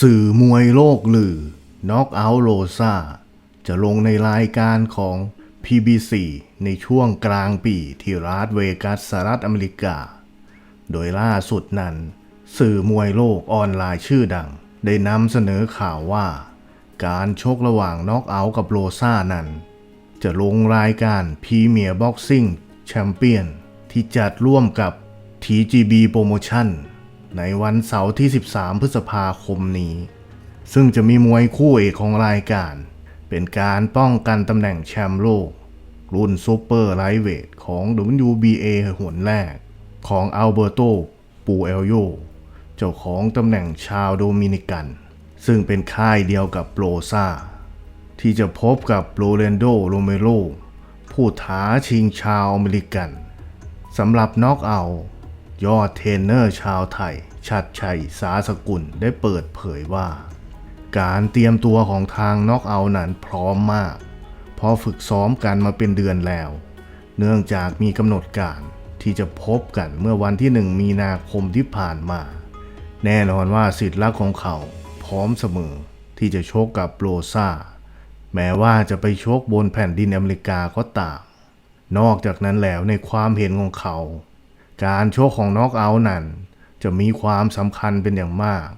สื่อมวยโลกลือน็อกเอาท์โ s ซาจะลงในรายการของ PBC ในช่วงกลางปีที่รัสเวกัสสหรัฐอเมริกา โดยล่าสุดนั้น สื่อมวยโลกออนไลน์ชื่อดัง ได้นำเสนอข่าวว่า การชกระหว่างน็อกเอาท์กับโลซ่านั้น จะลงรายการพรีเมียร์บ็อกซิ่งแชมเปี้ยนที่จัดร่วมกับ TGB Promotion ในวันเสาร์ที่ 13 พฤษภาคมนี้ ซึ่งจะมีมวยคู่เอกของรายการ เป็นการป้องกันตำแหน่งแชมป์โลก รุ่นซูเปอร์ไลท์เวทของ WBA หนแรก ของอัลเบอร์โต ปูเอลโย เจ้าของตำแหน่งชาวโดมินิกัน ซึ่งเป็นค่ายเดียวกับโปรซาที่จะพบกับโรเลนโดโรเมโรผู้ท้าชิงชาวอเมริกันสำหรับน็อกเอาท์ ยอดเทรนเนอร์ชาวไทย ชัดชัยสาสกุลได้เปิดเผยว่า การเตรียมตัวของทางน็อกเอาท์นั้นพร้อมมากพราะฝึกซ้อมกันมาเป็นเดือนแล้ว เนื่องจากมีกำหนดการที่จะพบกันเมื่อวันที่หนึ่งมีนาคมที่ผ่านมา แน่นอนว่าสิทธิ์รักของเขาพร้อมเสมอที่จะโชกกับโรซาแม้ว่าจะไปโชกบนแผ่นดินอเมริกาก็ตาม นอกจากนั้นแล้วในความเห็นของเขา การชกของน็อกเอาท์นั้น จะมีความสำคัญเป็นอย่างมาก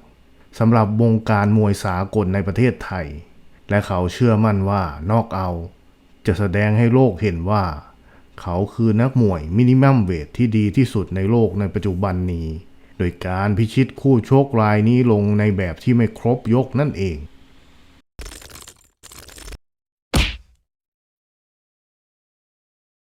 สำหรับวงการมวยสากลในประเทศไทย และเขาเชื่อมั่นว่านอกเอาท์จะแสดงให้โลกเห็นว่า เขาคือนักมวยมินิมัมเวทที่ดีที่สุดในโลกในปัจจุบันนี้ โดยการพิชิตคู่โชกรายนี้ลงในแบบที่ไม่ครบยกนั่นเอง